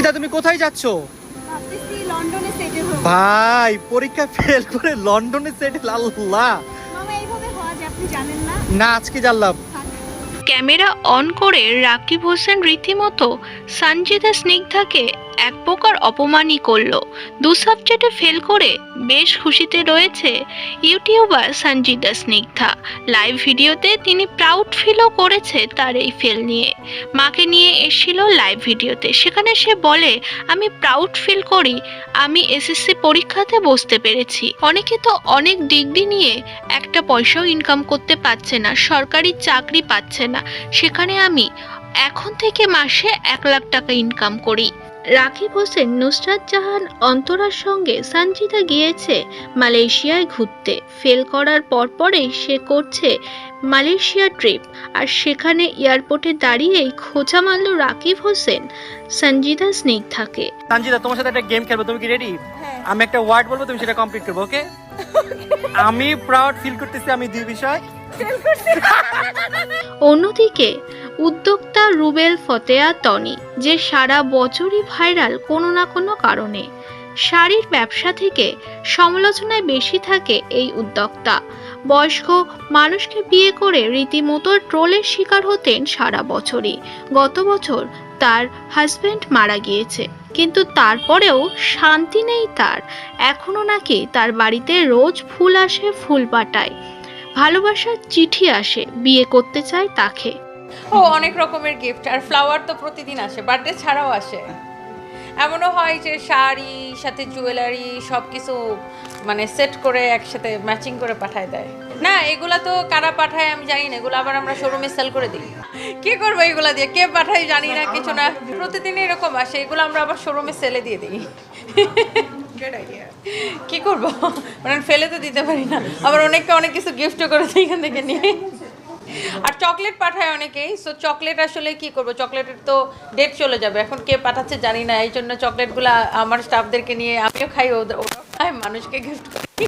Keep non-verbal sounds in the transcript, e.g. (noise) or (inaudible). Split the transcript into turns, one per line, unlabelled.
সঞ্জিতা তুমি কোথায় যাচ্ছ? ভাই পরীক্ষা ফেল করে লন্ডনে সেটেল আল্লাহ।
না
আজকে জানলাম।
ক্যামেরা অন করে রাকিব হোসেন রীতিমতো সঞ্জিতা স্নিগ্ধাকে এক প্রকার অপমানই করল। দু সাবজেক্টে ফেল করে বেশ খুশিতে রয়েছে ইউটিউবার সঞ্জিতা স্নিগ্ধা। লাইভ ভিডিওতে তিনি প্রাউড ফিলও করেছে তার এই ফেল নিয়ে। মাকে নিয়ে এসেছিল লাইভ ভিডিওতে। সেখানে সে বলে, আমি প্রাউড ফিল করি, আমি এসএসসি পরীক্ষাতে বসতে পেরেছি। অনেকে তো অনেক ডিগ্রি নিয়ে একটা পয়সাও ইনকাম করতে পারছে না, সরকারি চাকরি পাচ্ছে না। সেখানে আমি এখন থেকে মাসে এক লাখ টাকা ইনকাম করি। রাকিব হোসেন নুসরাত জাহান অন্তরার সঙ্গে সঞ্জিতা গিয়েছে মালয়েশিয়ায় ঘুরতে। ফেল করার পরপরেই সে করছে মালয়েশিয়া ট্রিপ আর সেখানে এয়ারপোর্টে দাঁড়িয়েই খোঁচা মারল রাকিব হোসেন। সঞ্জিতা স্নিগ্ধাকে
সঞ্জিতা, তোমার সাথে একটা গেম খেলব, তুমি কি রেডি আমি একটা ওয়ার্ড বলব তুমি সেটা কমপ্লিট করব ওকে আমি প্রাউড ফিল করতেছি আমি দুই বিষয়।
অন্যদিকে উদ্যোক্তা রুবেল ফতেয়া টনি যে সারা বছরই ভাইরাল কোনো না কোনো কারণে শাড়ির ব্যবসা থেকে সমালোচনায় বেশি থাকে এই উদ্যোক্তা। বয়স্ক মানুষকে বিয়ে করে রীতিমতো ট্রোলের শিকার হতেন সারা বছরই। গত বছর তার হাজবেন্ড মারা গিয়েছে। কিন্তু তারপরেও শান্তি নেই তার। এখনও নাকি তার বাড়িতে রোজ ফুল আসে, ফুল পাটায়। ভালোবাসার চিঠি আসে, বিয়ে করতে চায় তাকে।
ও, অনেক রকমের গিফট আর ফ্লাওয়ার তো প্রতিদিন আসে বার্থডে ছাড়াও আসে। এমনও হয় যে শাড়ি সাথে জুয়েলারি সব কিছু মানে সেট করে একসাথে ম্যাচিং করে পাঠায় দেয়। না এগুলা তো কারা পাঠায় আমি জানি না এগুলো আবার আমরা শোরুমে সেল করে দিই। কি করব এগুলা দিয়ে? কে পাঠায় জানি না কিছু না। প্রতিদিন এরকম আসে এগুলো আমরা আবার শোরুমে সেলে দিয়ে দিই। কি করব? মানে ফেলে তো দিতে পারি না। আবার অনেককে অনেক কিছু গিফটও করে এখান থেকে নিয়ে। (laughs) আর চকলেট পাঠায় অনেকেই সো চকলেট আসলে কি করব? চকলেটের তো ডেট চলে যাবে। এখন কে পাঠাচ্ছে জানি না এই জন্য চকলেটগুলো আমার স্টাফদেরকে নিয়ে আমিও খাই ওরাও মানুষকে গিফট করি।